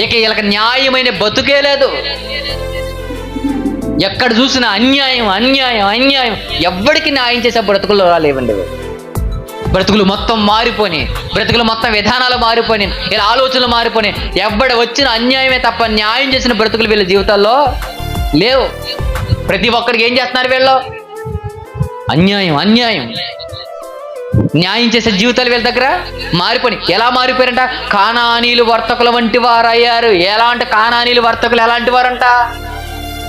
ఇక వీళ్ళకి న్యాయమైన బతుకే లేదు. ఎక్కడ చూసినా అన్యాయం అన్యాయం అన్యాయం. ఎవ్వడికి న్యాయం చేసే బ్రతుకులు రాలేవండి బ్రతుకులు మొత్తం మారిపోయి బ్రతుకులు మొత్తం విధానాలు మారిపోయి ఇలా ఆలోచనలు మారిపోయి ఎవ్వడ వచ్చిన అన్యాయమే తప్ప న్యాయం చేసిన బ్రతుకులు వీళ్ళ జీవితాల్లో లేవు. ప్రతి ఒక్కరికి ఏం చేస్తున్నారు వీళ్ళు? అన్యాయం అన్యాయం. న్యాయం చేసే జీవితాలు వీళ్ళ దగ్గర? మారిపోయి ఎలా మారిపోయారంట? కానానీలు వర్తకుల వంటి వారు అయ్యారు ఎలా అంటే కానానీలు వర్తకులు ఎలాంటి వారంట?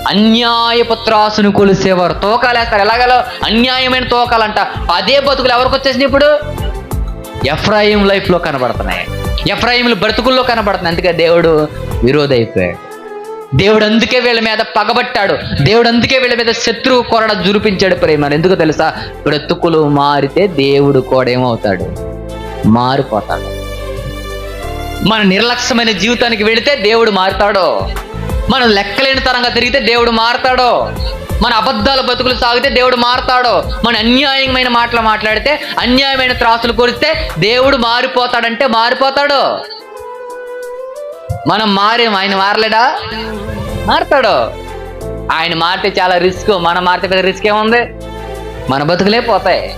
అన్యాయపు త్రాసును కొలిసేవారు. తోకాలేస్తారు. ఎలాగలో? అన్యాయమైన తోకాలంట. అదే బతుకులు ఎవరికి వచ్చేసినాయి ఇప్పుడు? ఎఫ్రాయిం లైఫ్లో కనబడుతున్నాయి. ఎఫ్రాయిములు బ్రతుకుల్లో కనబడుతున్నాయి. అందుకే దేవుడు విరోధ అయిపోయాడు దేవుడు అందుకే వీళ్ళ మీద పగబట్టాడు. దేవుడు అందుకే వీళ్ళ మీద శత్రువు కొరడ జురిపించాడు ప్రేమ ఎందుకు తెలుసా? బ్రతుకులు మారితే దేవుడు కూడా ఏమవుతాడు? మారిపోతాడు. మన నిర్లక్ష్యమైన జీవితానికి వెళితే దేవుడు మారుతాడో. మనం లెక్కలేని తరంగా తిరిగితే దేవుడు మారతాడో. మన అబద్ధాల బతుకులు సాగితే దేవుడు మారతాడో. మన అన్యాయమైన మాటలు మాట్లాడితే అన్యాయమైన త్రాసులు కొరిస్తే దేవుడు మారిపోతాడంటే మారిపోతాడో. మనం మారేం ఆయన మారలేడా? మారతాడు? ఆయన మారితే చాలా రిస్క్. మనం మారితే పెద్ద రిస్క్ ఏముంది? మన బతుకులే పోతాయి.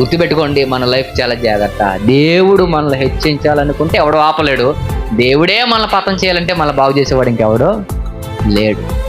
గుర్తుపెట్టుకోండి మన లైఫ్ చాలా జాగ్రత్త. దేవుడు మనల్ని హెచ్చించాలనుకుంటే ఎవడు ఆపలేడు. దేవుడే మనల్ని పతం చేయాలంటే మనల్ని బాగు చేసేవాడు ఇంకెవడో లేడు.